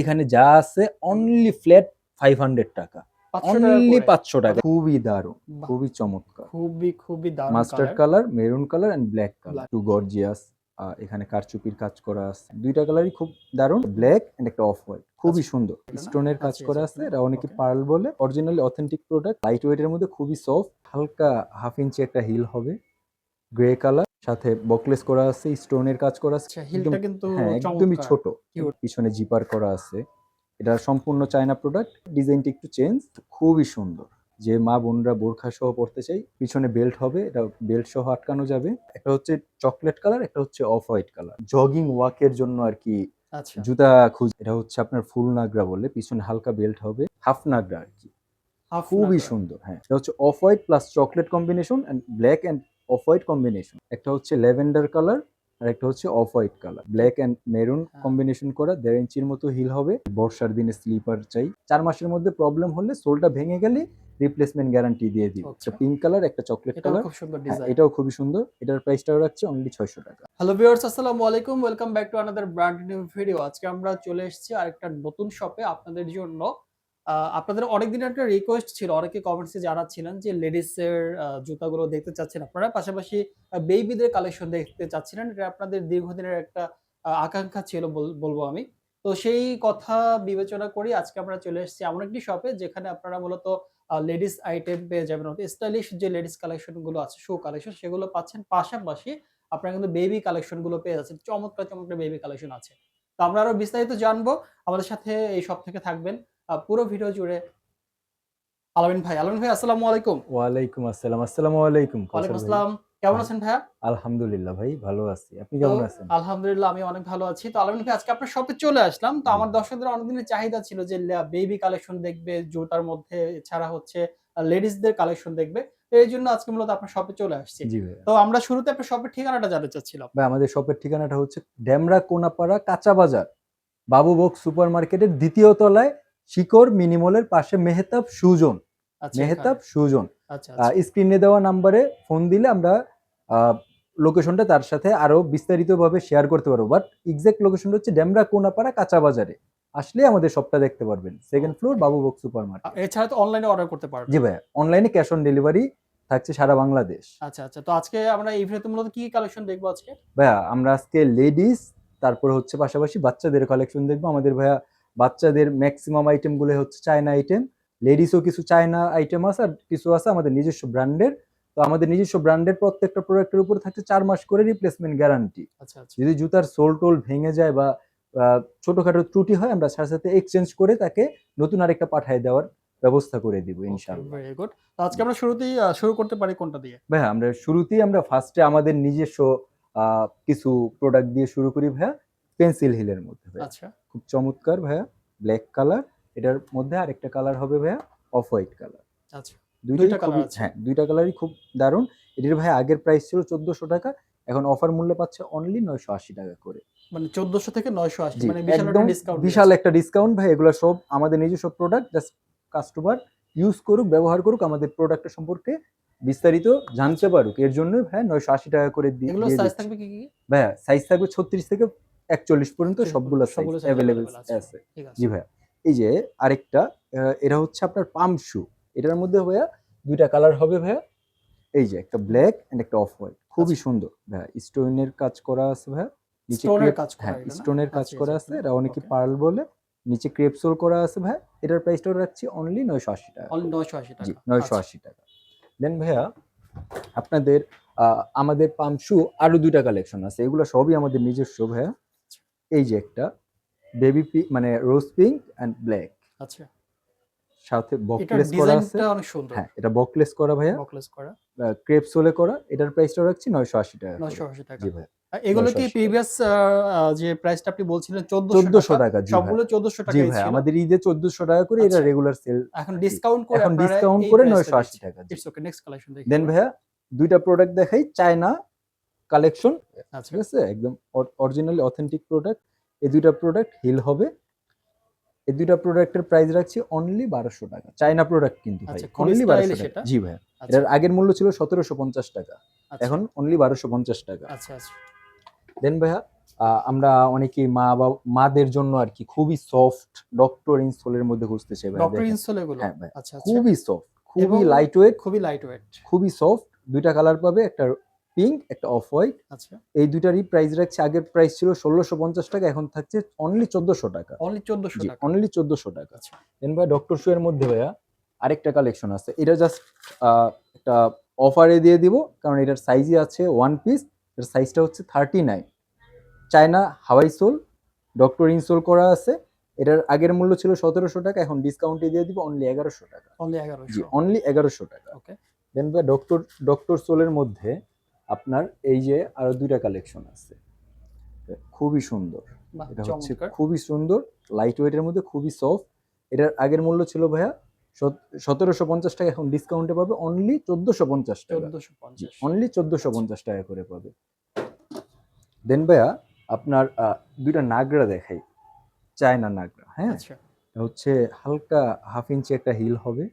এখানে যা আছে অনলি ফ্ল্যাট ফাইভ হান্ড্রেড টাকা। 500 অনলি পাঁচশো টাকা। খুবই দারুণ খুবই চমৎকার। খুবই খুবই দারুণ mustard colour maroon colour and black colour too gorgeous এখানে কারচুপির কাজ করা আছে। দুইটা কালারই খুব দারুণ ব্ল্যাক এন্ড একটা অফ হোয়াইট খুবই আচ্ছা, সুন্দর? স্টোনের কাজ আচ্ছা, করা আচ্ছা, আছে এটা অনেকে পার্ল বলে। অরিজিনালি অথেন্টিক প্রোডাক্ট লাইট ওয়েটের মধ্যে খুবই সফট হালকা হাফ ইঞ্চি একটা হিল হবে। গ্রে কালার সাথে বকলেস করা আছে স্টোনের কাজ করা আছে। আচ্ছা হিলটা কিন্তু হ্যাঁ একদমই ছোট। পিছনে জিপার করা আছে। এটা সম্পূর্ণ চায়না প্রোডাক্ট ডিজাইনটি একটু চেঞ্জ খুবই সুন্দর। যে মা বোনরা বোরখা সহ পড়তে চাই পিছনে বেল্ট হবে এটা বেল্ট সহ আটকানো যাবে। একটা হচ্ছে চকলেট কালার একটা হচ্ছে অফ হোয়াইট কালার জগিং ওয়াকের জন্য আর কি আচ্ছা। জুতা খুঁজ এটা হচ্ছে আপনার ফুল নাগরা বলে পিছনে হালকা বেল্ট হবে হাফ নাগরা আর কি। খুবই সুন্দর হ্যাঁ। এটা হচ্ছে off white plus chocolate combination and black and off white combination. একটা হচ্ছে ল্যাভেন্ডার কালার আর একটা হচ্ছে off white colour. Black and maroon হ্যাঁ। কম্বিনেশন করা দেড় ইঞ্চির মতো হিল হবে। বর্ষার দিনে স্লিপার চাই। চার মাসের মধ্যে প্রবলেম হলে সোলটা ভেঙে গেলে রিপ্লেসমেন্ট গ্যারান্টি দিয়ে দিই আচ্ছা। একটা পিঙ্ক কালার একটা চকলেট কালার। খুব সুন্দর ডিজাইন এটাও খুবই সুন্দর। এটার প্রাইসটাও রাখছে অনলি ছয়শো টাকা। হ্যালো ভিউয়ার্স আসসালামু আলাইকুম। Welcome back to another brand new video আজকে আমরা চলে এসেছি আরেকটা নতুন শপে আপনাদের জন্য। আপনাদের অনেক দিনের একটা রিকোয়েস্ট ছিল, অনেকে কমেন্টসে জানাচ্ছিলেন যে লেডিস এর জুতাগুলো দেখতে চাচ্ছেন আপনারা। পাশাপাশি বেবিদের কালেকশন দেখতে চাচ্ছিলেন। এটা আপনাদের দীর্ঘদিনের একটা আকাঙ্ক্ষা ছিল বলব আমি। তো সেই কথা বিবেচনা করি আজকে আমরা চলে এসেছি এমন একটি শপে যেখানে আপনারা মূলত লেডিস আইটেম পেয়ে যাবেন। স্টাইলিশ যে লেডিস কালেকশনগুলো আছে শো কালেকশন সেগুলো পাচ্ছেন। পাশাপাশি আপনারা কিন্তু বেবি কালেকশনগুলো পেয়ে যাচ্ছেন। চমৎকার চমৎকার বেবি কালেকশন আছে। তো আমরা আরও বিস্তারিত জানব। আমাদের সাথে এই সব থেকে থাকবেন পুরো ভিডিও জুড়ে। আলামিন ভাই আলামিন ভাই আসসালামু আলাইকুম। ওয়ালাইকুম আসসালাম আসসালামু আলাইকুম। ওয়ালাইকুম আসসালাম। কেমন আছেন ভাইয়া? আলহামদুলিল্লাহ ভাই ভালো আছি। আপনি কেমন আছেন? আলহামদুলিল্লাহ আমি অনেক ভালো আছি। তো আলামিন ভাই আজকে আপনার শপে চলে আসলাম। তো আমার দর্শকদের অনেকদিনের চাহিদা ছিল যে বেবি কালেকশন দেখবে জুতার মধ্যে এছাড়া হচ্ছে লেডিসদের কালেকশন দেখবে। এই জন্য আজকে মূলত আপনার শপে চলে আসছি। তো আমরা শুরুতে আপনার শপের ঠিকানাটা জানতে চাচ্ছিলাম। ভাই আমাদের শপের ঠিকানাটা হচ্ছে ড্যামরা কোনাপাড়া কাঁচা বাজার বাবু বক্স সুপার মার্কেটের দ্বিতীয় তলায় শিকর মিনিমলের পাশে মেহতাব সুজন আচ্ছা মেহতাব সুজন। এখানে। আচ্ছা। আচ্ছা স্ক্রিনে দেওয়া নাম্বারে ফোন দিলে আমরা লোকেশনটা তার সাথে আরও বিস্তারিতভাবে শেয়ার করতে পারব। বাট এক্সাক্ট লোকেশনটা হচ্ছে ড্যামরা কোনাপাড়া কাঁচা বাজারে আসলে আমাদের সবটা দেখতে পারবেন। Second floor Babu box super market এছাড়া তো অনলাইনে অর্ডার করতে পারবেন। জি ভাই অনলাইনে ক্যাশ অন ডেলিভারি থাকছে সারা বাংলাদেশ। আচ্ছা আচ্ছা। তো আজকে আমরা এই ভিডিওতে মূলত কি কালেকশন দেখব আজকে? ভাইয়া আমরা আজকে লেডিস তারপরে হচ্ছে পাশাপাশি বাচ্চাদের কালেকশন দেখব। আমাদের ভাইয়া বাচ্চাদের ম্যাক্সিমাম আইটেমগুলো হচ্ছে চায়না আইটেম লেডিসও কিছু চায়না আইটেম আছে আর কিছু আছে আমাদের নিজস্ব ব্র্যান্ডের। তো আমাদের নিজস্ব ব্র্যান্ডের প্রত্যেকটা প্রোডাক্টের উপরে থাকছে চার মাস করে রিপ্লেসমেন্ট গ্যারান্টি আচ্ছা আচ্ছা। যদি জুতার সোল টোল ভেঙে যায় বা ছোটখাটো ত্রুটি হয় আমরা সাথে সাথে এক্সচেঞ্জ করে তাকে নতুন আরেকটা পাঠিয়ে দেওয়ার ব্যবস্থা করে দিব ইনশাআল্লাহ। ভেরি গুড আজকে আমরা শুরুতেই শুরু করতে পারি কোনটা দিয়ে? ভাইয়া আমরা শুরুতেই আমরা ফার্স্টে আমাদের নিজস্ব আহ, কিছু প্রোডাক্ট দিয়ে শুরু করি ভাইয়া। পেন্সিল হিলের মধ্যে আচ্ছা। খুব চমৎকার ভাইয়া ব্ল্যাক কালার এটার মধ্যে আরেকটা কালার হবে ভাইয়া অফ হোয়াইট কালার। আচ্ছা। দুইটা আছে। হ্যাঁ দুইটা কালারই খুব দারুণ। এটির ভাইয়া আগের প্রাইস ছিল চোদ্দশো টাকা এখন অফার মূল্য পাচ্ছে অনলি নয়শো আশি টাকা করে। মানে চোদ্দশো থেকে নয়শো আশি মানে বিশাল একদম ডিসকাউন্ট বিশাল একটা ডিসকাউন্ট ভাই এগুলো সব আমাদের নিজস্ব প্রোডাক্ট জাস্ট কাস্টমার ইউজ করুক ব্যবহার করুক আমাদের প্রোডাক্টের সম্পর্কে বিস্তারিত জানতে পারুক। এর জন্য ভাই নয়শো আশি টাকা করে দিয়ে এগুলো সাইজ থাকবে কি কি ভাইয়া সাইজ থাকবে ছত্রিশ থেকে একচল্লিশ পর্যন্ত সবগুলো সাইজ অ্যাভেলেবেল আছে। জি ভাইয়া। এই যে আরেকটা এটা হচ্ছে আপনার পাম শু এটার মধ্যে ভাইয়া দুইটা কালার হবে ভাইয়া। এই যে একটা ব্ল্যাক এন্ড একটা অফ হোয়াইট খুবই আচ্ছা। সুন্দর ভাইয়া। স্টোনের কাজ করা আছে ভাইয়া। নিচে স্টোনের crepe- কাজ করা হ্যাঁ? স্টোনের কাজ আচ্ছা, করা আচ্ছা, আছে। এটা অনেকে পার্ল বলে। নিচে ক্রেপসোল করা আছে ভাইয়া। এটার প্রাইসটা রাখছি অনলি নয়শো আশি টাকা। অনলি নয়শো আশি জি টাকা। নয়শো আশি টাকা। দেন ভাইয়া আপনাদের আহ, আমাদের পাম শু আরও দুইটা কালেকশন আছে। এগুলো সবই আমাদের নিজস্ব ভাইয়া। এই যে একটা বেবি পিঙ্ক মানে রোজ পিঙ্ক অ্যান্ড ব্ল্যাক আচ্ছা। সাথে বকলেস করা আছে। অনেক সুন্দর। হ্যাঁ এটা বকলেস করা ভাইয়া। বকলেস করা। ক্রেপ সোলে করা এটার প্রাইসটা রাখছি নয়শো আশি টাকা নয়শো আশি টাকা। জি ভাই এগুলো কি প্রিভিয়াস যে প্রাইসটা আপনি বলছিলেন চোদ্দশো চোদ্দশো টাকা জি ভাই সবগুলো চোদ্দশো জি টাকা ভাই আমাদের ঈদে চোদ্দশো টাকা করে এটা আচ্ছা। রেগুলার সেল এখন ডিসকাউন্ট করে এখন ডিসকাউন্ট করে নয়শো আশি টাকা ইটস ওকে নেক্সট কালেকশন দেখি। দেন ভাইয়া দুইটা প্রোডাক্ট দেখাই চায়না কালেকশন আচ্ছা। ঠিক আছে? একদম অরিজিনালি অথেন্টিক প্রোডাক্ট এই দুইটা প্রোডাক্ট হিল হবে। এই দুইটা প্রোডাক্টের প্রাইস রাখছি অনলি বারোশো টাকা। চায়না প্রোডাক্ট কিন্তু ভাই আচ্ছা, অনলি বারোশো টাকা। জি ভাই আচ্ছা। এটার আগের মূল্য ছিল সতেরোশো পঞ্চাশ টাকা। এখন অনলি বারোশো পঞ্চাশ টাকা। দেন ভাইয়া আমরা অনেকেই মা বা মাদের জন্য আর কি খুবই সফট ডক্টর ইনসোলের মধ্যে খুঁজতে চাই ভাই ডক্টর ইনসোল এগুলো? হ্যাঁ ভাই খুবই সফট খুবই লাইট ওয়েট খুবই লাইট ওয়েট খুবই সফট দুইটা কালার পাবে একটা পিঙ্ক একটা অফ হোয়াইট আচ্ছা। এই দুটারই প্রাইস রাখছে। আগের প্রাইস ছিল ষোলোশো পঞ্চাশ টাকা এখন থাকছে অনলি চোদ্দশো টাকা। অনলি চোদ্দশো টাকা। অনলি চোদ্দশো টাকা। আচ্ছা। দেন ভাই ডক্টর শু এর মধ্যে ভাইয়া আরেকটা কালেকশন আছে। এটা জাস্ট একটা অফারে দিয়ে দিব কারণ এটার সাইজই আছে ওয়ান পিস এটার সাইজটা হচ্ছে থার্টি নাইন চায়না হাওয়াই সোল ডক্টর ইনসোল করা আছে। এটার আগের মূল্য ছিল সতেরোশো টাকা এখন ডিসকাউন্টে দিয়ে দিব অনলি এগারোশো টাকা। অনলি 1100 অনলি এগারোশো টাকা। ওকে দেন ভাই ডক্টর ডক্টর সোলের মধ্যে আপনার এই যে আরও দুইটা কালেকশন আছে। খুবই সুন্দর। এটা হচ্ছে খুবই সুন্দর লাইট ওয়েটের মধ্যে খুবই সফট এটার আগের মূল্য ছিল ভাইয়া সতেরোশো পঞ্চাশ টাকা এখন ডিসকাউন্টে পাবে অনলি চোদ্দশো পঞ্চাশ টাকা। অনলি চোদ্দশো পঞ্চাশ টাকা করে পাবে। দেন ভাইয়া আপনার দুইটা নাগরা দেখাই। চায়না নাগরা হ্যাঁ? আচ্ছা। হচ্ছে হালকা হাফ ইঞ্চি একটা হিল হবে।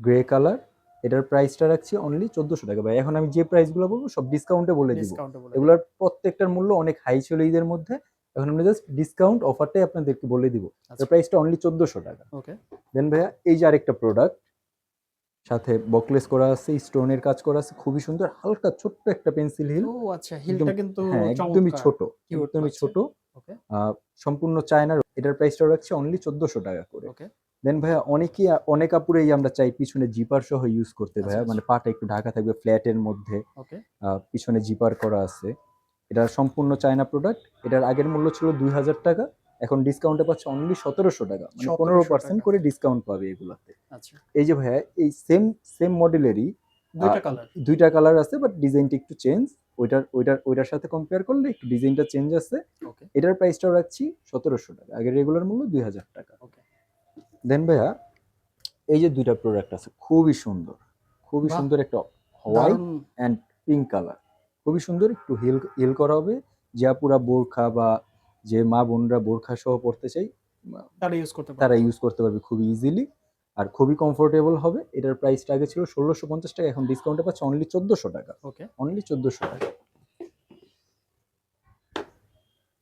গ্রে কালার এটার প্রাইসটা রাখছি অনলি চোদ্দশো টাকা ভাই। এখন আমি যে প্রাইসগুলো বলব সব ডিসকাউন্টে বলে দিব। এগুলোর প্রত্যেকটার মূল্য অনেক হাই ছিল ঈদের মধ্যে। এখন আমরা জাস্ট ডিসকাউন্ট অফারটাই আপনাদেরকে বলে দিব। আচ্ছা। এর প্রাইসটা অনলি চোদ্দশো টাকা। ওকে দেন ভাইয়া এই যে আরেকটা প্রোডাক্ট সাথে বকলেস করা আছে স্টোনের কাজ করা আছে খুবই সুন্দর হালকা ছোট্ট একটা পেন্সিল হিল ও আচ্ছা হিলটা কিন্তু হ্যাঁ একদমই। ছোট একদমই ছোট। সম্পূর্ণ চায়নার এটার প্রাইসটা রাখছে অনলি চোদ্দশো টাকা করে। ওকে দেন ভাইয়া অনেকেই অনেক কাপড়েই আমরা চাই পিছনে জিপার সহ ইউজ করতে আচ্ছা, ভাইয়া। আচ্ছা। মানে পাটা একটু ঢাকা থাকবে ফ্ল্যাটের মধ্যে পিছনে জিপার করা আছে। এটা সম্পূর্ণ চায়না প্রোডাক্ট এটার আগের মূল্য ছিল দুই হাজার টাকা। এখন ডিসকাউন্টে পাচ্ছে অনলি সতেরোশো টাকা। মানে পনেরো পার্সেন্ট করে ডিসকাউন্ট পাবে এগুলাতে। আচ্ছা। এই যে ভাইয়া এই সেম সেম মডেলেরই দুইটা কালার আছে বাট ডিজাইনটা একটু চেঞ্জ ওইটার ওইটার ওইটার সাথে কম্পেয়ার করলে একটু ডিজাইনটা চেঞ্জ আছে। এটার প্রাইসটাও রাখছি সতেরোশো টাকা। আগের রেগুলার মূল্য দুই হাজার টাকা। ওকে দেন ভাইয়া এই যে দুইটা প্রোডাক্ট আছে খুবই সুন্দর। খুবই সুন্দর একটা হোয়াইট অ্যান্ড পিঙ্ক কালার খুবই সুন্দর একটু হিল হিল করা হবে। যা পুরা বোরখা বা যে মা বোনরা বোরখা সহ পড়তে চাই তারা ইউজ করতে তারা ইউজ করতে পারবে খুবই ইজিলি আর খুবই কমফোর্টেবল হবে। এটার প্রাইসটা আগে ছিল ষোলোশো পঞ্চাশ টাকা এখন ডিসকাউন্টে পাচ্ছে অনলি চোদ্দোশো টাকা। ওকে অনলি চোদ্দোশো টাকা।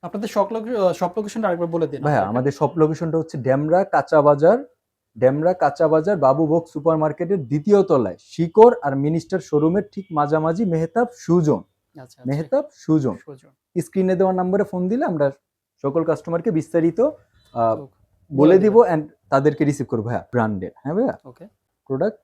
আপনাদের শপ শপ লোকেশনটা আরেকবার বলে দিন ভাইয়া আমাদের শপ লোকেশনটা হচ্ছে ড্যামরা কাঁচা বাজার ড্যামরা কাঁচা বাজার বাবুভোগ সুপার মার্কেটের দ্বিতীয় তলায়। শিকর আর মিনিস্টার শোরুমের ঠিক মাঝামাঝি মেহতাব সুজন। আচ্ছা মেহতাব সুজন। স্ক্রিনে দেওয়া নাম্বারে ফোন দিলে আমরা সকল কাস্টমারকে বিস্তারিত বলে দিব অ্যান্ড তাদেরকে রিসিভ করব। ভাইয়া ব্র্যান্ডের হ্যাঁ ভাইয়া? ওকে প্রোডাক্ট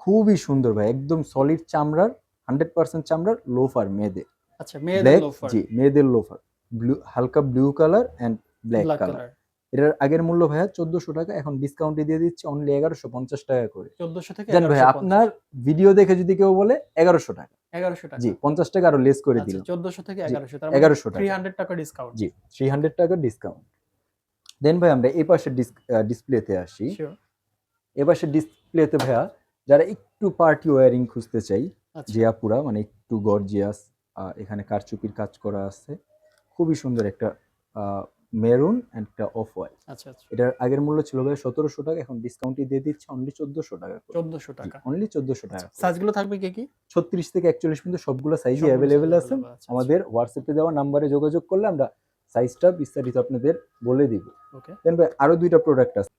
খুবই সুন্দর ভাই একদম সলিড চামড়ার হান্ড্রেড পার্সেন্ট চামড়ার লোফার মেয়েদের। আচ্ছা মেয়েদের লোফার জি মেয়েদের লোফার ব্লু হালকা blue colour and black colour এটার আগের মূল্য ভাইয়া চোদ্দশো টাকা এখন ডিসকাউন্টে দিয়ে দিচ্ছে অনলি এগারোশো পঞ্চাশ টাকা করে। 1400 থেকে জান ভাই আপনার ভিডিও দেখে যদি কেউ বলে এগারোশো টাকা। 1100 টাকা। জি পঞ্চাশ টাকা আরও লেস করে আচ্ছা দিলাম। 1400 থেকে জি, 1100 তার 1100 টাকা। ডিসকাউন্ট জি থ্রি হান্ড্রেড টাকার ডিসকাউন্ট দেন ভাই আমরা এই পাশের ডিসপ্লেতে আসি। শিওর এ পাশের ডিসপ্লেতে ভাইয়া যারা একটু পার্টি ওয়ারিং খুঁজতে চাই আচ্ছা। জিয়া পুরা মানে একটু গর্জিয়াস এখানে কারচুপির কাজ করা আছে খুবই সুন্দর একটা মেরুন অ্যান্ড একটা অফ হোয়াইট আচ্ছা আচ্ছা। এটার আগের মূল্য ছিল ভাই সতেরোশো টাকা এখন ডিসকাউন্টে দিয়ে দিচ্ছে অনলি চোদ্দশো টাকা 1400 টাকা। অনলি চোদ্দশো টাকা সাইজগুলো থাকবে কি কি? ছত্রিশ থেকে একচল্লিশ পর্যন্ত সবগুলো সাইজই অ্যাভেলেবেল আছে। আমাদের হোয়াটসঅ্যাপে দেওয়া নাম্বারে যোগাযোগ করলে আমরা সাইজটা বিস্তারিত আপনাদের বলে দিব। ওকে দেন ভাই আরও দুইটা প্রোডাক্ট আছে।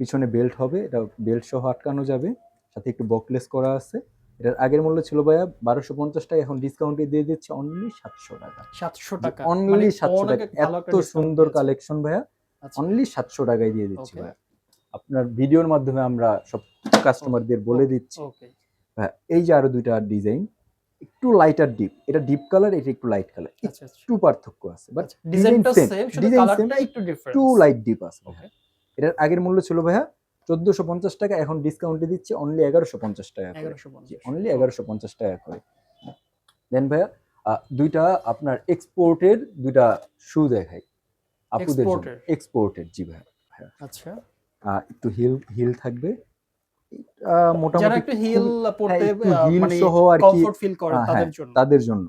পিছনে বেল্ট হবে এটা বেল্ট সহ আটকানো যাবে। সাথে একটু বকলেস করা আছে। এটার আগের মূল্য ছিল ভাইয়া বারোশো পঞ্চাশ টাকা এখন ডিসকাউন্টে দিয়ে দিচ্ছে অনলি সাতশো টাকা। 700 টাকা। অনলি মানে সাতশো টাকা। এত সুন্দর কালেকশন ভাইয়া। আচ্ছা। অনলি সাতশো টাকায় দিয়ে দিচ্ছি ভাইয়া। আপনার ভিডিওর মাধ্যমে আমরা সব কাস্টমারদের বলে দিচ্ছি। ওকে হ্যাঁ এই যে আরও দুইটা ডিজাইন একটু লাইটার ডিপ এটা ডিপ কালার এটা একটু লাইট কালার আচ্ছা আচ্ছা। একটু পার্থক্য আছে বাট ডিজাইনটা সেম শুধু কালারটা একটু ডিফারেন্ট একটু লাইট ডিপ আছে এটার আগের মূল্য ছিল ভাইয়া চোদ্দশো পঞ্চাশ টাকা এখন ডিসকাউন্টে দিচ্ছে অনলি এগারোশো পঞ্চাশ টাকা করে। 1150 অনলি এগারোশো পঞ্চাশ টাকা করে। দেন ভাইয়া দুইটা আপনার এক্সপোর্টের দুইটা শু দেখাই। আপুদের এক্সপোর্টের জি ভাইয়া আচ্ছা। একটু হিল হিল থাকবে। মোটামুটি একটু হিল পড়তে heel মানে সহ আর কি, ফিল করে তাদের হ্যাঁ, জন্য। তাদের জন্য।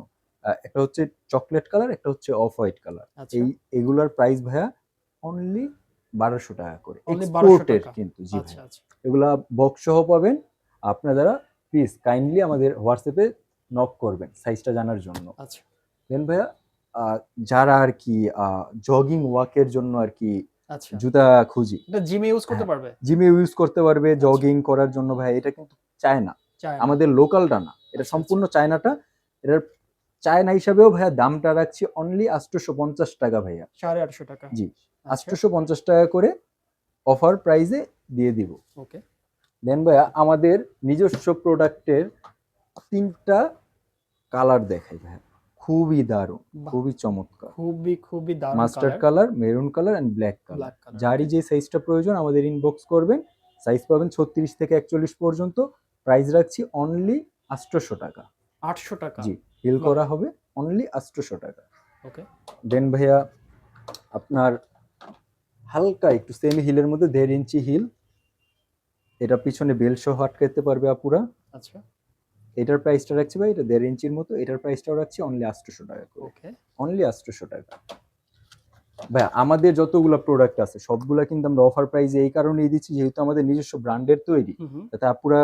একটা হচ্ছে চকলেট কালার একটা হচ্ছে অফ হোয়াইট কালার এই এগুলার প্রাইস ভাইয়া অনলি বারোশো টাকা করে। এক্সপোর্টের কিন্তু জি আচ্ছা আচ্ছা। এগুলা বক্স সহ পাবেন। আপনারা প্লিজ কাইন্ডলি আমাদের হোয়াটসঅ্যাপে নক করবেন সাইজটা জানার জন্য। আচ্ছা। দেন ভাইয়া যারা আর কি জগিং ওয়াকের জন্য আর কি আচ্ছা। জুতা খুঁজি। এটা জিমে ইউজ করতে হ্যাঁ। পারবে? জিমে ইউজ করতে পারবে জগিং করার জন্য ভাই এটা কিন্তু চায়না। আমাদের লোকালটা না। এটা সম্পূর্ণ চায়নাটা। এটার চায়না হিসাবেও ভাইয়া দামটা রাখছি অনলি আটশোশো পঞ্চাশ টাকা ভাইয়া। সাড়ে আটশো টাকা। জি। আটশোশো পঞ্চাশ টাকা করে অফার প্রাইজে দিয়ে দিব। ওকে দেন ভাইয়া আমাদের নিজস্ব প্রোডাক্টের তিনটা কালার দেখাই ভাইয়া। খুবই দারুণ খুবই চমৎকার। খুবই খুবই দারুণ mustard colour maroon colour and black colour যারই যে সাইজটা প্রয়োজন আমাদের ইনবক্স করবেন সাইজ পাবেন ছত্রিশ থেকে একচল্লিশ পর্যন্ত। প্রাইস রাখছি অনলি আটশোশো টাকা। আটশো টাকা। জি হিল করা হবে অনলি আটশোশো টাকা। ওকে দেন ভাইয়া আপনার হালকা একটু সেমি হিলের মধ্যে দেড় ইঞ্চি হিল এটা পিছনে বেল সহ আটকাইতে পারবে আপুরা। আচ্ছা। এটার প্রাইসটা রাখছি ভাই এটা দেড় ইঞ্চির মতো। এটার প্রাইসটাও রাখছি অনলি আটশোশো টাকা করে। ওকে অনলি আটশোশো টাকা। ভাই আমাদের যতগুলো প্রোডাক্ট আছে সবগুলা কিন্তু আমরা অফার প্রাইসে এই কারণেই দিচ্ছি যেহেতু আমাদের নিজস্ব ব্র্যান্ডের তৈরি। হুম আপুরা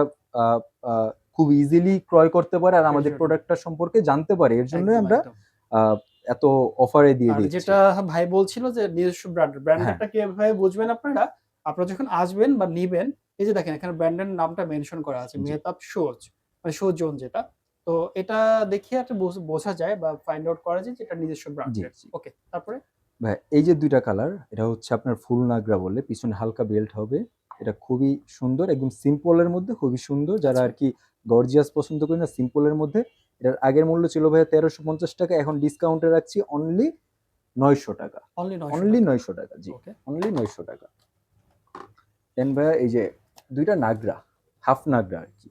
খুব ইজিলি ক্রয় করতে পারে আর আমাদের। প্রোডাক্টটা সম্পর্কে জানতে পারে। এর জন্যই আমরা এত অফারে দিয়ে দিচ্ছি যেটা ভাই বলছিল যে নিজস্ব ব্র্যান্ড। ব্র্যান্ডটা কীভাবে বুঝবেন আপনারা? আপনারা যখন আসবেন বা নিবেন এই যে দেখেন এখানে ব্র্যান্ডের নামটা মেনশন করা আছে। মেহতাব শোজ মানে শো জোন যেটা। তো এটা দেখিয়ে একটা বোঝা যায় বা ফাইন্ড আউট করা যায় যে এটা নিজস্ব ব্র্যান্ড ওকে তারপরে? ভাই এই যে দুইটা কালার এটা হচ্ছে আপনার ফুল নাগরা বলে পিছনে হালকা বেল্ট হবে। এটা খুবই সুন্দর একদম সিম্পলের মধ্যে খুবই সুন্দর। যারা আচ্ছা। আর কি গর্জিয়াস পছন্দ করেন না সিম্পলের মধ্যে এটার আগের মূল্য ছিল ভাইয়া তেরোশো পঞ্চাশ টাকা এখন ডিসকাউন্টে রাখছি অনলি নয়শো টাকা। অনলি নয়শো টাকা। জি। অনলি নয়শো টাকা। দেন ভাইয়া এই যে দুইটা নাগরা হাফ নাগরা আর কি।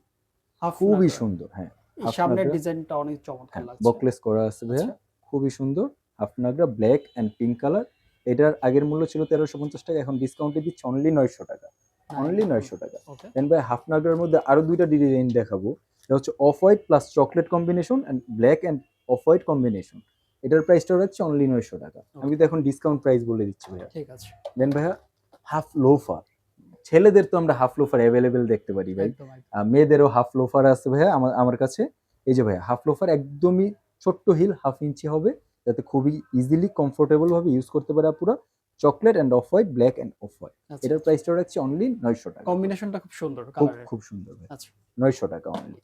খুবই সুন্দর হ্যাঁ। সামনের ডিজাইনটা অনেক চমৎকার হ্যাঁ লাগছে। বকলেস করা আছে ভাইয়া। আচ্ছা, খুবই সুন্দর। Half Nagra black and pink colour এটার আগের মূল্য ছিল তেরোশো পঞ্চাশ টাকা এখন ডিসকাউন্টে দিচ্ছে অনলি নয়শো টাকা। অনলি নয়শো টাকা। দেন ভাই হাফ নাগরার মধ্যে আরও দুইটা ডিজাইন দেখাবো। এটা হচ্ছে off white plus chocolate combination and black and off white combination এটার প্রাইসটা রাখছে অনলি নয়শো টাকা। আমি তো এখন ডিসকাউন্ট প্রাইস বলে দিচ্ছি ভাইয়া। ঠিক আছে। দেন ভাইয়া হাফ লোফার ছেলেদের তো আমরা হাফ লোফার অ্যাভেলেবেল দেখতে পারি ভাই। মেয়েদেরও হাফ লোফার আছে ভাইয়া আমার আমার কাছে। এই যে ভাইয়া হাফ লোফার একদমই ছোট্ট হিল হাফ ইঞ্চি হবে। যাতে খুবই ইজিলি কমফোর্টেবল ভাবে ইউজ করতে পারে পুরো chocolate and off white black and off white আচ্ছা। এটার প্রাইসটা রাখছি অনলি নয়শো টাকা। কম্বিনেশনটা খুব সুন্দর খুব খুব সুন্দর আচ্ছা। নয়শো টাকা অনলি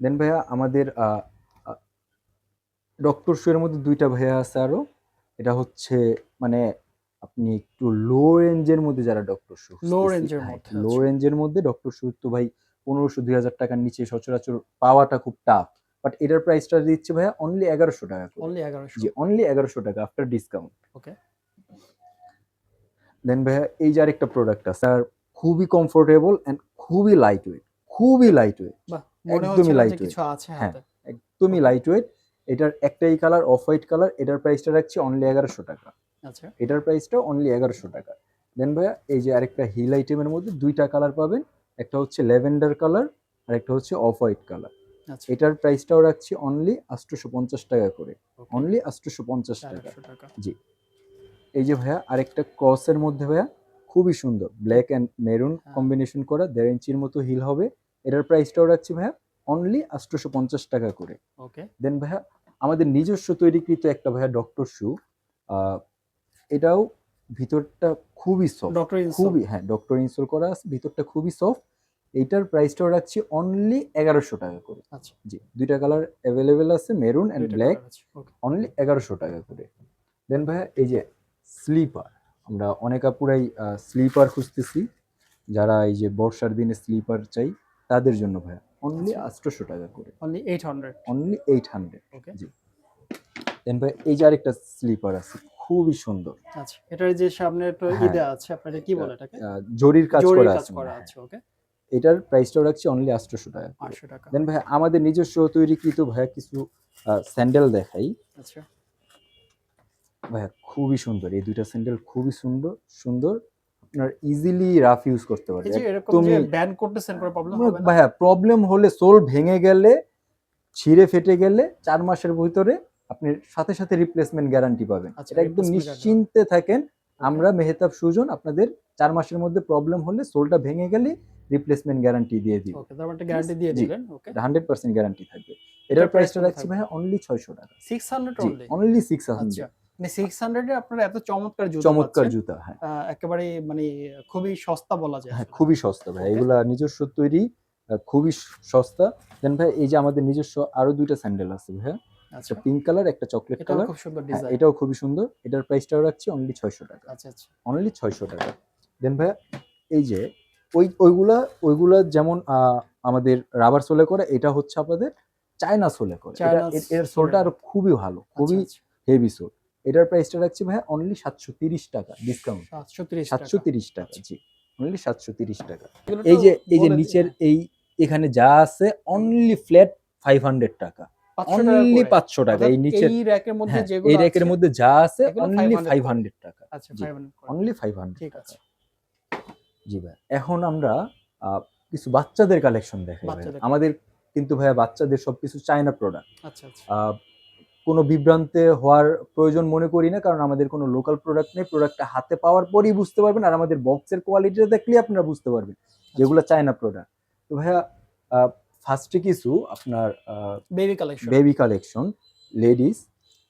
দেন ভাইয়া আমাদের ডক্টর শু এর মধ্যে দুইটা ভাইয়া আছে আরও। এটা হচ্ছে মানে আপনি একটু লো রেঞ্জের মধ্যে যারা ডক্টর শু লো রেঞ্জের মধ্যে, লো। রেঞ্জের মধ্যে ডক্টর শু তো ভাই পনেরোশো দুই হাজার টাকার নিচে সচরাচর পাওয়াটা খুব টাফ বাট এটার প্রাইসটা দিচ্ছে ভাইয়া অনলি এগারোশো টাকা অনলি এগারোশো। জি অনলি এগারোশো টাকা আফটার ডিসকাউন্ট ওকে দেন ভাইয়া এই যে আরেকটা প্রোডাক্ট আছে আর খুবই কমফোর্টেবল অ্যান্ড খুবই লাইট ওয়েট খুবই লাইট ওয়েট বাহ একদমই না কিছু আছে হ্যাঁ। একদমই লাইট ওয়েট এটার একটাই কালার অফ হোয়াইট কালার এটার প্রাইসটা রাখছি অনলি এগারোশো টাকা। আচ্ছা। এটার প্রাইসটা অনলি এগারোশো টাকা। দেন ভাইয়া এই যে আরেকটা হিল আইটেমের মধ্যে দুইটা কালার পাবেন। একটা হচ্ছে ল্যাভেন্ডার কালার আর একটা হচ্ছে অফ হোয়াইট কালার আচ্ছা। এটার প্রাইসটাও রাখছি অনলি আটশোশো পঞ্চাশ টাকা করে। অনলি আটশোশো পঞ্চাশ টাকা। টাকা। এই যে ভাইয়া আরেকটা ক্রসের মধ্যে ভাইয়া খুবই সুন্দর। Black and maroon. কম্বিনেশন করা দেড় ইঞ্চির মতো হিল হবে। এটার প্রাইসটাও রাখছি ভাইয়া অনলি আটশোশো পঞ্চাশ টাকা করে। ওকে দেন ভাইয়া আমাদের নিজস্ব তৈরিকৃত একটা ভাইয়া ডক্টর শু এটাও ভিতরটা খুবই সফট ডক্টর খুবই হ্যাঁ ডক্টর ইনস্টল করা আছে ভিতরটা খুবই সফট এইটার প্রাইসটাও রাখছি অনলি এগারোশো টাকা করে। আচ্ছা। জি দুইটা কালার অ্যাভেলেবেল আছে মেরুন অ্যান্ড ব্ল্যাক অনলি এগারোশো টাকা করে। দেন ভাইয়া এই যে স্লিপার আমরা অনেক আপুরাই স্লিপার খুঁজতেছি। যারা এই যে বর্ষার দিনে স্লিপার চাই তাদের জন্য ভাইয়া। অনলি আচ্ছা। আটশোশো টাকা করে। Only eight hundred only eight hundred okay জি। দেন ভাই এই যে আরেকটা স্লিপার আছে খুবই সুন্দর। আচ্ছা এটার যে সামনে একটা হ্যাঁ। ইদে আছে আপনার কি বলে এটাকে? জরির কাজ করা কাজ আছে করা আছে ওকে এটার প্রাইসটাও রাখছি অনলি আটশোশো টাকা আটশো টাকা। দেন ভাই আমাদের নিজস্ব তৈরিকৃত ভাইয়া কিছু স্যান্ডেল দেখাই। আচ্ছা। ভাইয়া খুবই সুন্দর। এই দুইটা স্যান্ডেল খুবই সুন্দর সুন্দর। আপনার ইজিলি রাফ ইউজ করতে পারবে একদমই- ব্যান করতেছেন কোনো প্রবলেম মানে হবে না? ভাইয়া প্রবলেম হলে সোল ভেঙে গেলে ছিঁড়ে ফেটে গেলে চার মাসের ভিতরে আপনি সাথে সাথে রিপ্লেসমেন্ট গ্যারান্টি পাবেন। আচ্ছা, এটা একদম নিশ্চিন্তে থাকেন। আমরা মেহতাব সুজন আপনাদের চার মাসের মধ্যে প্রবলেম হলে সোলটা ভেঙে গেলে রিপ্লেসমেন্ট গ্যারান্টি দিয়ে দিব ওকে তারপর একটা গ্যারান্টি দিয়ে দিবেন ওকে এটা হান্ড্রেড পার্সেন্ট গ্যারান্টি থাকবে। এটার প্রাইসটা রাখছি? ভাইয়া অনলি ছয়শো টাকা। 600 জি অনলি অনলি সিক্স আচ্ছা। হান্ড্রেড মানে 600 এ আপনারা এত চমৎকার জুতো চমৎকার জুতা হ্যাঁ। একেবারে মানে খুবই সস্তা বলা যায় হ্যাঁ খুবই সস্তা ভাই. এগুলা নিজস্ব তৈরি খুবই সস্তা। দেন ভাই এই যে আমাদের নিজস্ব আরও দুইটা স্যান্ডেল আছে ভাইয়া। আচ্ছা। পিঙ্ক কালার একটা চকলেট কালার খুব সুন্দর ডিজাইন এটাও খুবই সুন্দর। এটার প্রাইসটাও রাখছি অনলি ছয়শো টাকা। আচ্ছা আচ্ছা। অনলি ছয়শো টাকা। দেন ভাইয়া এই যে ওই ওইগুলা ওইগুলা যেমন আহ, আমাদের রাবার সোলে করে এটা হচ্ছে আপনাদের চায়না সোলে করে। এর- সোলটা। আরও খুবই ভালো খুবই আচ্ছা, আচ্ছা। হেভি সোল এটার প্রাইসটা রাখছি ভাইয়া অনলি সাতশো তিরিশ টাকা ডিসকাউন্ট 730 সাতশো টাকা। তিরিশ টাকা জি। অনলি সাতশো তিরিশ টাকা। এই যে এই যে নিচের এই এখানে যা আছে অনলি ফ্ল্যাট ফাইভ হান্ড্রেড টাকা। 500 টাকা অনলি। পাঁচশো টাকা এই নিচের এই র্যাকের মধ্যে হ্যাঁ যেগুলো এই র্যাকের মধ্যে যা আছে অনলি 500 ফাইভ হান্ড্রেড টাকা। আচ্ছা জি। 500 অনলি ফাইভ হান্ড্রেড ঠিক টাকা। আছে। জি ভাই এখন আমরা কিছু বাচ্চাদের কালেকশন দেখাই। আমাদের কিন্তু ভাইয়া বাচ্চাদের সবকিছু চায়না প্রোডাক্ট আচ্ছা আচ্ছা। কোনো বিভ্রান্তে হওয়ার প্রয়োজন মনে করি না কারণ আমাদের কোনো লোকাল প্রোডাক্ট নেই। প্রোডাক্টটা হাতে পাওয়ার পরেই বুঝতে পারবেন আর আমাদের বক্সের কোয়ালিটিটা দেখলে আপনারা বুঝতে পারবেন যেগুলো চায়না প্রোডাক্ট তো ভাইয়া ফার্স্টে কিছু আপনার baby collection baby collection ladies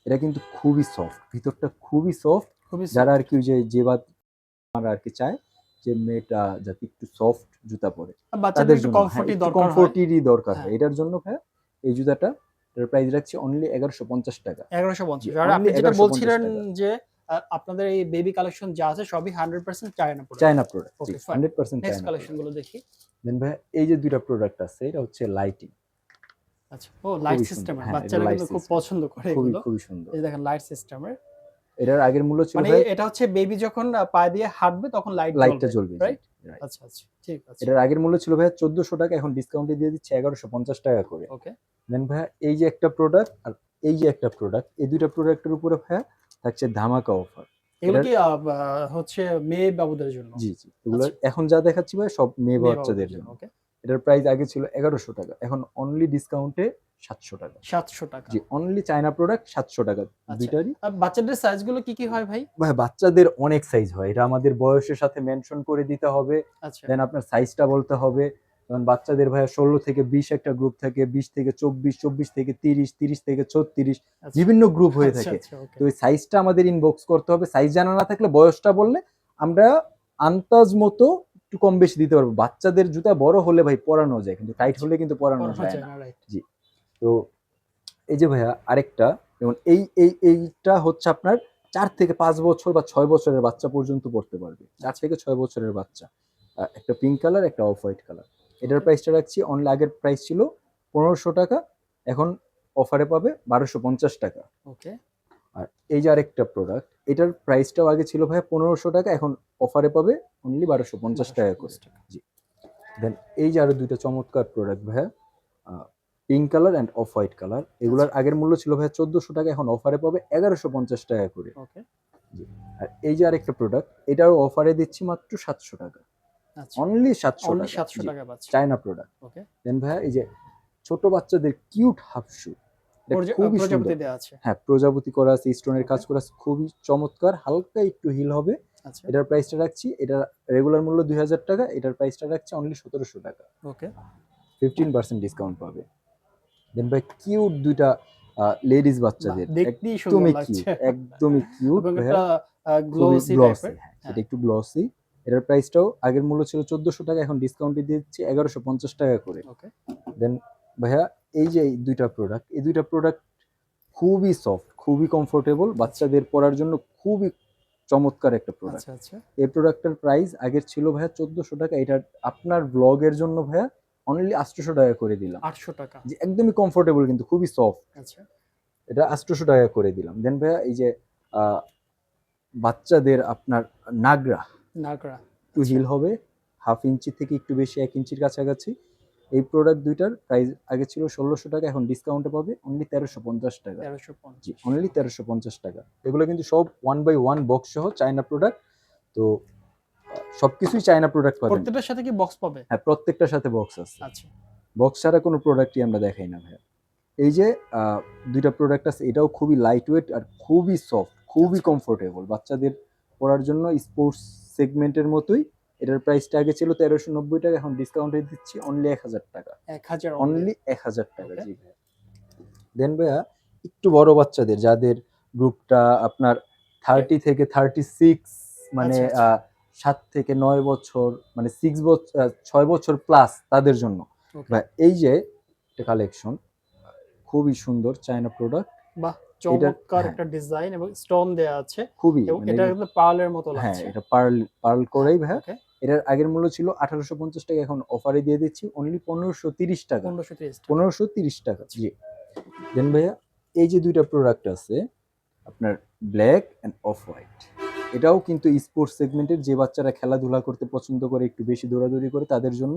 এটা কিন্তু খুবই সফট ভিতরটা খুবই সফট যারা আর কি ওই যে যে বাদ আর কি চায় যে মেয়েটা যাতে একটু সফট জুতা পরে। বাচ্চাদের তাদের জন্য কমফোর্টই দরকার হয়। কমফোর্টেরই দরকার হয়। হ্যাঁ। এটার জন্য ভাইয়া এই জুতাটা এটার প্রাইস রাখছি অনলি এগারোশো পঞ্চাশ টাকা। 1150 জি, আর আপনি যেটা বলছিলেন যে আপনাদের এই বেবি কালেকশন যা আছে সবই 100% China product China product Okay, fine. Hundred percent next কালেকশনগুলো দেখি। দেন ভাই এই যে দুইটা প্রোডাক্ট আছে এটা হচ্ছে লাইটিং আচ্ছা ও লাইট। সিস্টেমের হ্যাঁ, বাচ্চারা কিন্তু খুব পছন্দ করে এগুলো। খুবই সুন্দর। এই দেখেন লাইট সিস্টেমের এটার আগের মূল্য ছিল মানে ভাই এটা হচ্ছে বেবি যখন পা দিয়ে হাঁটবে তখন লাইট লাইটটা জ্বলবে right. আচ্ছা আচ্ছা ঠিক আছে। এটার আগের মূল্য ছিল ভাই চোদ্দশো টাকা এখন ডিসকাউন্টে দিয়ে দিচ্ছে এগারোশো পঞ্চাশ টাকা করে। ওকে দেন ভাইয়া এই যে একটা প্রোডাক্ট আর এই যে একটা প্রোডাক্ট এই দুইটা প্রোডাক্টের উপরে ভাইয়া থাকছে ধামাকা অফার এগুলো কি হচ্ছে মেয়ে বাবুদের জন্য? জি জি। এগুলো আচ্ছা। এখন যা দেখাচ্ছি ভাই সব মেয়ে বাচ্চাদের জন্য। এটার প্রাইস আগে ছিল এগারোশো টাকা এখন অনলি ডিসকাউন্টে সাতশো টাকা। 700 টাকা। জি অনলি চায়না প্রোডাক্ট সাতশো টাকা আচ্ছা। দুইটারই। বাচ্চাদের সাইজগুলো কি কি হয় ভাই? ভাই বাচ্চাদের অনেক সাইজ হয়। এটা আমাদের বয়সের সাথে মেনশন করে দিতে হবে। আচ্ছা। দেন আপনার সাইজটা বলতে হবে। যেমন বাচ্চাদের ভাইয়া ষোলো থেকে বিশ একটা গ্রুপ থাকে বিশ থেকে চব্বিশ চব্বিশ থেকে তিরিশ তিরিশ থেকে ছত্রিশ আচ্ছা। বিভিন্ন গ্রুপ হয়ে আচ্ছা, থাকে। আচ্ছা, তো ওই সাইজটা আমাদের ইনবক্স করতে হবে। সাইজ জানা না থাকলে বয়সটা বললে আমরা আন্তাজ মতো একটু কম বেশি দিতে পারব। বাচ্চাদের জুতা বড় হলে ভাই পরানো যায় কিন্তু টাইট হলে কিন্তু পরানো পড়ানো যায় না। right. তো এই যে ভাইয়া আরেকটা যেমন এই এই এইটা হচ্ছে আপনার চার থেকে পাঁচ বছর বা ছয় বছরের বাচ্চা পর্যন্ত পড়তে পারবে। চার থেকে ছয় বছরের বাচ্চা। একটা পিঙ্ক কালার একটা অফ হোয়াইট কালার এটার প্রাইসটা রাখছি অনলি আগের প্রাইস ছিল পনেরোশো টাকা এখন অফারে পাবে বারোশো পঞ্চাশ টাকা। ওকে আর এই যে আরেকটা প্রোডাক্ট এটার প্রাইসটাও আগে ছিল ভাইয়া পনেরোশো টাকা এখন অফারে পাবে অনলি বারোশো পঞ্চাশ টাকা করে। দেন এই যে আরও দুইটা চমৎকার প্রোডাক্ট ভাইয়া pink colour and off white colour এগুলোর আগের মূল্য ছিল ভাইয়া চোদ্দশো টাকা এখন অফারে পাবে এগারোশো পঞ্চাশ টাকা করে। ওকে আর এই যে আরেকটা প্রোডাক্ট এটাও অফারে দিচ্ছি মাত্র সাতশো টাকা। অনলি সাতশো অনলি টাকা। 700 টাকা পাচ্ছি। চায়না প্রোডাক্ট ওকে দেন ভাইয়া এই যে ছোট বাচ্চাদের কিউট হাফ শু খুবই সুন্দর। হ্যাঁ প্রজাপতি করা আছে স্টোনের কাজ করা আছে খুবই চমৎকার হালকা একটু হিল হবে। আচ্ছা। এটার প্রাইসটা রাখছি এটা রেগুলার মূল্য দুই হাজার টাকা এটার প্রাইসটা রাখছি অনলি সতেরোশো টাকা। ওকে ফিফটিন পার্সেন্ট ডিসকাউন্ট পাবে। দেন ভাই কিউট দুইটা লেডিস বাচ্চাদের একদমই কিউট একদমই কিউট গ্লসি হ্যাঁ একটু গ্লসি এটার প্রাইসটাও আগের মূল্য ছিল চোদ্দশো টাকা এখন ডিসকাউন্টে দিচ্ছি এগারোশো পঞ্চাশ টাকা করে। ওকে দেন ভাইয়া এই যে এই দুইটা প্রোডাক্ট এই দুইটা প্রোডাক্ট খুবই সফট খুবই কমফোর্টেবল বাচ্চাদের পরার জন্য খুবই চমৎকার একটা প্রোডাক্ট আচ্ছা আচ্ছা। এই প্রোডাক্টের প্রাইস আগের ছিল ভাইয়া চোদ্দশো টাকা এটা আপনার ব্লগের জন্য ভাইয়া অনলি আটশোশো টাকা করে দিলাম। 800 টাকা। যে একদমই কমফোর্টেবল কিন্তু খুবই সফট আচ্ছা। এটা আটশোশো টাকা করে দিলাম। দেন ভাইয়া এই যে বাচ্চাদের আপনার নাগরা নাগরা একটু হিল হবে হাফ ইঞ্চি থেকে একটু বেশি এক ইঞ্চির কাছাকাছি। এই প্রোডাক্ট দুইটার প্রাইস আগে ছিল ষোলোশো টাকা এখন ডিসকাউন্টে পাবে অনলি তেরোশো পঞ্চাশ টাকা। 1350 জি অনলি তেরোশো পঞ্চাশ টাকা। এগুলো কিন্তু সব ওয়ান বাই ওয়ান বক্স সহ চায়না প্রোডাক্ট তো সব কিছুই চায়না প্রোডাক্ট পাবেন। প্রত্যেকটার সাথে কি বক্স পাবে? হ্যাঁ প্রত্যেকটার সাথে বক্স আছে। আচ্ছা। বক্স ছাড়া কোনো প্রোডাক্টই আমরা দেখাই না ভাইয়া। এই যে দুইটা প্রোডাক্ট আছে এটাও খুবই লাইট ওয়েট আর খুবই সফট খুবই আচ্ছা। কমফোর্টেবল বাচ্চাদের পরার জন্য স্পোর্টস সেগমেন্টের মতোই। এটার প্রাইসটা আগে ছিল তেরোশো নব্বই টাকা এখন ডিসকাউন্টে দিচ্ছি অনলি এক হাজার টাকা। এক হাজার অনলি এক হাজার টাকা জি ভাইয়া। দেন ভাইয়া একটু বড় বাচ্চাদের যাদের গ্রুপটা আপনার থার্টি থেকে থার্টি সিক্স মানে আচ্ছা, আচ্ছা। সাত থেকে নয় বছর মানে সিক্স বছর ছয় বছর প্লাস তাদের জন্য। ভাই এই যে কালেকশন খুবই সুন্দর চায়না প্রোডাক্ট বাহ। চমৎকার হ্যাঁ। একটা ডিজাইন এবং স্টোন দেয়া আছে খুবই মানে এটা কিন্তু পার্লের মতো হ্যাঁ এটা পার্ল পার্ল করেই ওকে এটার আগের মূল্য ছিল আঠারোশো পঞ্চাশ টাকা এখন অফারে দিয়ে দিচ্ছি অনলি পনেরোশো তিরিশ টাকা। পনেরোশো তিরিশ টাকা। জি। দেন ভাইয়া এই যে দুইটা প্রোডাক্ট আছে আপনার ব্ল্যাক অ্যান্ড অফ হোয়াইট এটাও কিন্তু স্পোর্টস সেগমেন্টের যে বাচ্চারা খেলাধুলা করতে পছন্দ করে একটু বেশি দৌড়াদৌড়ি করে তাদের জন্য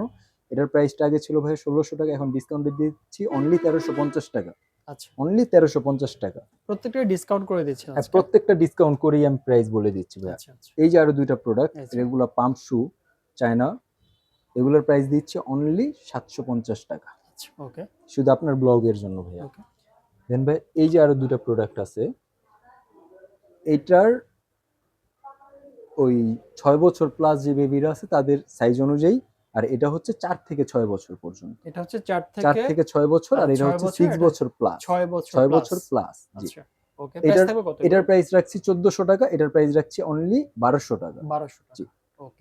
এটার প্রাইসটা আগে ছিল ভাই ষোলোশো টাকা এখন ডিসকাউন্টে দিচ্ছি অনলি তেরোশো পঞ্চাশ টাকা। আচ্ছা। অনলি তেরোশো পঞ্চাশ টাকা। প্রত্যেকটা ডিসকাউন্ট করে আর আজকে? প্রত্যেকটা ডিসকাউন্ট করেই আমি প্রাইস বলে দিচ্ছি ভাই। এই যে আরও দুইটা প্রোডাক্ট। এগুলো পাম্প শু চায়না এগুলোর প্রাইস দিচ্ছে অনলি সাতশো পঞ্চাশ টাকা। ওকে শুধু আপনার ব্লগের জন্য ভাইয়া। ওকে দেন ভাই এই যে আরও দুটো প্রোডাক্ট আছে এটার ওই ছয় বছর প্লাস যে বেবিরা আছে তাদের সাইজ অনুযায়ী আর এটা হচ্ছে চার থেকে ছয় বছর পর্যন্ত। এটা হচ্ছে চার চার থেকে ছয় বছর আর এটা হচ্ছে সিক্স বছর প্লাস ছয় বছর ছয় বছর প্লাস আচ্ছা এটার- প্রাইস রাখছি চোদ্দশো টাকা এটার প্রাইস রাখছি অনলি বারোশো টাকা। বারোশো জি।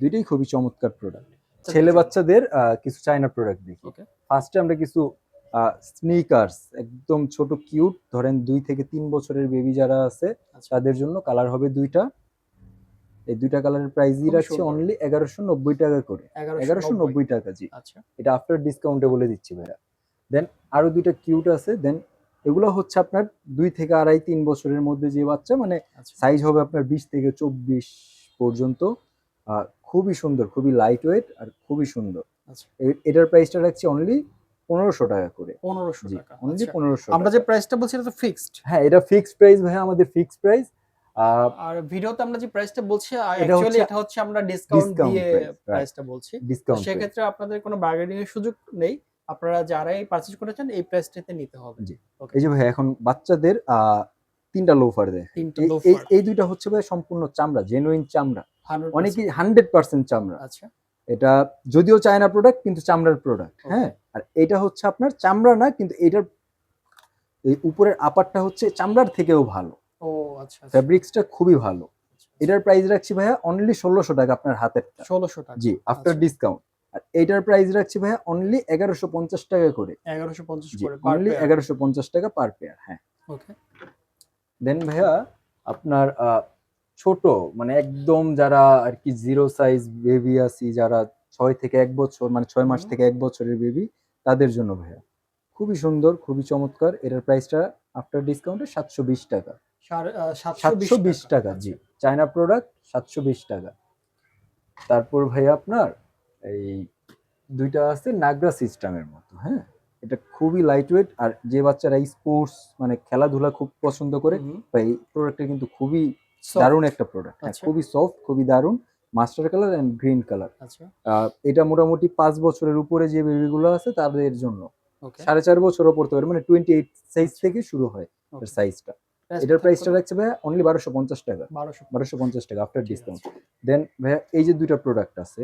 দুইটাই খুবই চমৎকার প্রোডাক্ট ছেলে বাচ্চাদের আহ, কিছু চায়না প্রোডাক্ট দেখি। ওকে। ফার্স্টে আমরা কিছু স্নিকার্স একদম ছোট কিউট ধরেন দুই থেকে তিন বছরের বেবি যারা আছে আচ্ছা। তাদের জন্য কালার হবে দুইটা। এই দুইটা কালারের প্রাইসই রাখছি অনলি এগারোশো নব্বই টাকা করে। এগারোশো নব্বই। টাকা জি। আচ্ছা। এটা আফটার ডিসকাউন্টে বলে দিচ্ছি ভাইয়া। দেন আরও দুইটা কিউট আছে। দেন এগুলো হচ্ছে আপনার দুই থেকে আড়াই তিন বছরের মধ্যে যে বাচ্চা মানে আচ্ছা। সাইজ হবে আপনার বিশ থেকে চব্বিশ পর্যন্ত। খুবই সুন্দর খুবই লাইট ওয়েট আর খুবই সুন্দর। আচ্ছা। এটার প্রাইসটা রাখছি অনলি পনেরোশো টাকা করে। পনেরোশো টাকা। অনলি আচ্ছা। পনেরোশো আমরা যে প্রাইসটা বলছি এটা তো ফিক্সড হ্যাঁ এটা ফিক্সড প্রাইস ভাইয়া আমাদের ফিক্সড প্রাইস আর ভিডিওতে আমরা যে প্রাইসটা বলছি অ্যাকচুয়ালি এটা হচ্ছে আমরা ডিসকাউন্ট দিয়ে প্রাইসটা বলছি। সেক্ষেত্রে আপনাদের কোনো বার্গেনিং এর সুযোগ নেই। আপনারা যারাই পারচেজ করেছেন এই প্রাইসটাতে নিতে হবে। ওকে এই যে ভাই এখন বাচ্চাদের তিনটা লোফার দেয়। এই- দুইটা হচ্ছে ভাই সম্পূর্ণ চামড়া জেনুইন চামড়া। 100% অনেকেই হান্ড্রেড পার্সেন্ট চামড়া। আচ্ছা। এটা যদিও চায়না প্রোডাক্ট কিন্তু চামড়ার প্রোডাক্ট হ্যাঁ? আর এটা হচ্ছে আপনার চামড়া না কিন্তু এটার এই উপরের আপারটা হচ্ছে চামড়ার থেকেও ভালো। ও আচ্ছা আচ্ছা। ফ্যাব্রিক্সটা খুবই ভালো। এটার প্রাইস রাখছি ভাইয়া অনলি ষোলোশো টাকা আপনার হাতেরটা। ষোলোশো টাকা। জি আফটার আচ্ছা। ডিসকাউন্ট আর এটার প্রাইস রাখছি ভাইয়া অনলি এগারোশো পঞ্চাশ টাকা করে। এগারোশো পঞ্চাশ করে অনলি এগারোশো পঞ্চাশ টাকা পার পেয়ার হ্যাঁ। ওকে দেন ভাইয়া আপনার ছোট মানে একদম যারা আর কি জিরো সাইজ বেবি আছি যারা ছয় থেকে এক বছর মানে ছয় মাস থেকে এক বছরের বেবি তাদের জন্য ভাইয়া। খুবই সুন্দর খুবই চমৎকার। এটার প্রাইসটা আফটার ডিসকাউন্টে সাতশো বিশ টাকা। সাতশো বিশ টাকা। জি। চায়না প্রোডাক্ট সাতশো বিশ টাকা। তারপর ভাইয়া আপনার এই দুইটা আছে নাগরা সিস্টেমের মতো হ্যাঁ? এটা খুবই লাইট ওয়েট আর যে বাচ্চারা স্পোর্টস মানে খেলাধুলা খুব পছন্দ করে এই প্রোডাক্টটা কিন্তু খুবই দারুণ একটা প্রোডাক্ট আচ্ছা। খুবই সফট খুবই দারুণ। Mustard colour and green colour এটা মোটামুটি পাঁচ বছরের উপরে যে বেবিগুলো আছে তাদের জন্য। সাড়ে চার বছরও পড়তে পারে মানে টোয়েন্টি এইট সাইজ থেকে শুরু হয় সাইজটা এটার প্রাইসটা রাখছে ভাইয়া অনলি বারোশো পঞ্চাশ টাকা। বারোশো পঞ্চাশ। টাকা আফটার ডিসকাউন্ট দেন ভাইয়া এই যে দুইটা প্রোডাক্ট আছে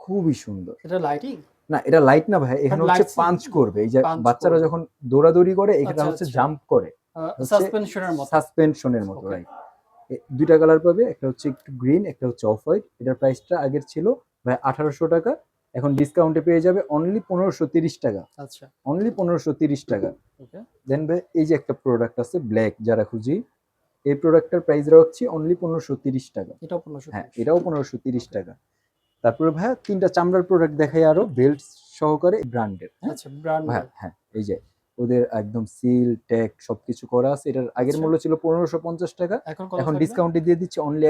খুবই সুন্দর। এটা লাইটিং না এটা লাইট না ভাই এখানে হচ্ছে পাঞ্চ করবে। এই যে বাচ্চারা যখন দৌড়াদৌড়ি করে এখানে আচ্ছা, হচ্ছে আচ্ছা। জাম্প করে। হচ্ছে সাসপেনশনের মতো। সাসপেনশনের মতো রাইট দুইটা কালার পাবে একটা হচ্ছে একটু গ্রিন একটা হচ্ছে অফ হোয়াইট এটার প্রাইসটা আগের ছিল ভাই আঠারোশো টাকা। এখন ডিসকাউন্টে পেয়ে যাবে অনলি পনেরোশো তিরিশ টাকা। আচ্ছা। অনলি পনেরোশো তিরিশ টাকা। দেন ভাই এই যে একটা প্রোডাক্ট আছে ব্ল্যাক যারা খুঁজি এই প্রোডাক্টটার প্রাইস রাখছি অনলি পনেরোশো তিরিশ টাকা। এটাও পনেরোশো হ্যাঁ এটাও পনেরোশো তিরিশ টাকা। তারপরে ভাইয়া তিনটা চামড়ার প্রোডাক্ট দেখাই আরও বেল্ট সহকারে ব্র্যান্ডের হ্যাঁ? আচ্ছা ব্র্যান্ড হ্যাঁ হ্যাঁ এই যে ওদের একদম সিল ট্যাগ সবকিছু করা আছে। এটার আগের আচ্ছা। মূল্য ছিল পনেরোশো পঞ্চাশ টাকা। এখন? ডিসকাউন্টে দিয়ে দিচ্ছে অনলি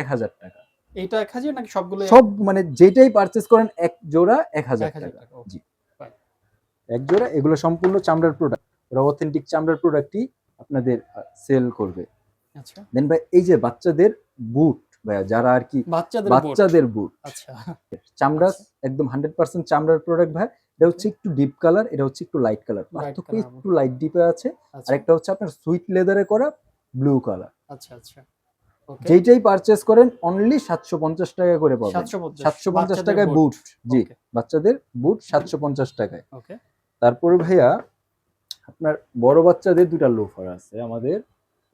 এক হাজার টাকা। এক হাজার নাকি সবগুলো সব মানে যেটাই পারচেস করেন এক জোড়া এক হাজার এক হাজার টাকা। টাকা জি। এক জোড়া এগুলো সম্পূর্ণ চামড়ার প্রোডাক্ট ওরা অথেন্টিক চামড়ার প্রোডাক্টই আপনাদের সেল করবে। আচ্ছা। দেন ভাই এই যে বাচ্চাদের বুট ভাইয়া যারা আর কি বাচ্চাদের বাচ্চাদের বুট আচ্ছা। চামড়া আচ্ছা। একদম হান্ড্রেড পার্সেন্ট চামড়ার প্রোডাক্ট ভাই। এটা হচ্ছে একটু ডিপ কালার এটা হচ্ছে একটু লাইট কালার পার্থক্য একটু লাইট ডিপে আছে। আচ্ছা। আর একটা হচ্ছে আপনার সুইট লেদারে করা ব্লু কালার আচ্ছা আচ্ছা। যেইটাই পারচেস করেন অনলি সাতশো পঞ্চাশ টাকা করে পাবেন। সাতশো পঞ্চাশ। টাকায় বুট জি বাচ্চাদের বুট সাতশো পঞ্চাশ টাকায়। তারপরে ভাইয়া আপনার বড় বাচ্চাদের দুটা লোফার আছে আমাদের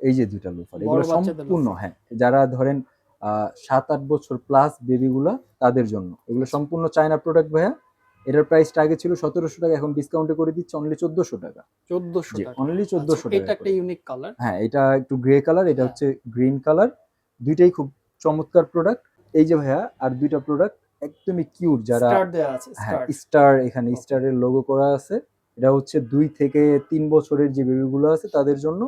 এই যে দুটা লোফার এগুলো সম্পূর্ণ হ্যাঁ যারা ধরেন আহ, সাত আট বছর প্লাস বেবিগুলা তাদের জন্য। এগুলো সম্পূর্ণ চায়না প্রোডাক্ট ভাইয়া। এটার প্রাইসটা আগে ছিল সতেরোশো টাকা এখন ডিসকাউন্টে করে দিচ্ছে অনলি চোদ্দশো টাকা। 1400 জি টাকা। অনলি আচ্ছা, চোদ্দশো এটা টাকা একটা ইউনিক কালার হ্যাঁ এটা একটু গ্রে কালার এটা হ্যাঁ। হচ্ছে গ্রিন কালার দুইটাই খুব চমৎকার প্রোডাক্ট এই যে ভাইয়া আর দুইটা প্রোডাক্ট একদমই কিউট যারা হ্যাঁ স্টার এখানে. স্টারের লোগো করা আছে। এটা হচ্ছে দুই থেকে তিন বছরের যে বেবিগুলো আছে তাদের জন্য।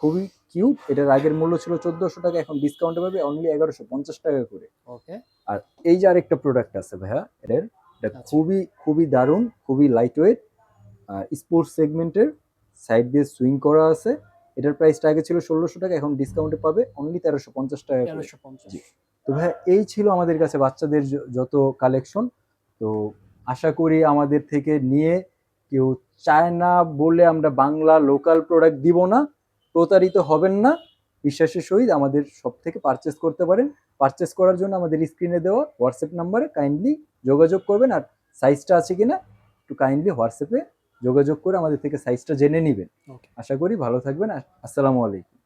খুবই কিউট এটার আগের মূল্য ছিল চোদ্দশো টাকা এখন ডিসকাউন্টে পাবে অনলি এগারোশো পঞ্চাশ টাকা করে। ওকে আর এই যে আরেকটা প্রোডাক্ট আছে ভাইয়া এটার এটা আচ্ছা। খুবই খুবই দারুণ খুবই লাইট ওয়েট আর স্পোর্টস সেগমেন্টের সাইড দিয়ে সুইং করা আছে। এটার প্রাইসটা আগে ছিল ষোলোশো টাকা এখন ডিসকাউন্টে পাবে অনলি তেরোশো পঞ্চাশ টাকা করে। 1350 তো ভাই এই ছিল আমাদের কাছে বাচ্চাদের যত কালেকশন তো আশা করি আমাদের থেকে নিয়ে কেউ চায় না বলে আমরা বাংলা লোকাল প্রোডাক্ট দিব না প্রতারিত হবেন না। বিশ্বাসের সহিত আমাদের সব থেকে পারচেস করতে পারেন। পারচেস করার জন্য আমাদের স্ক্রিনে দেওয়া হোয়াটসঅ্যাপ নাম্বারে কাইন্ডলি যোগাযোগ করবেন। আর সাইজটা আছে কিনা একটু কাইন্ডলি হোয়াটসঅ্যাপে যোগাযোগ করে আমাদের থেকে সাইজটা জেনে নেবেন। আশা করি ভালো থাকবেন। আস- আসসালামু আলাইকুম।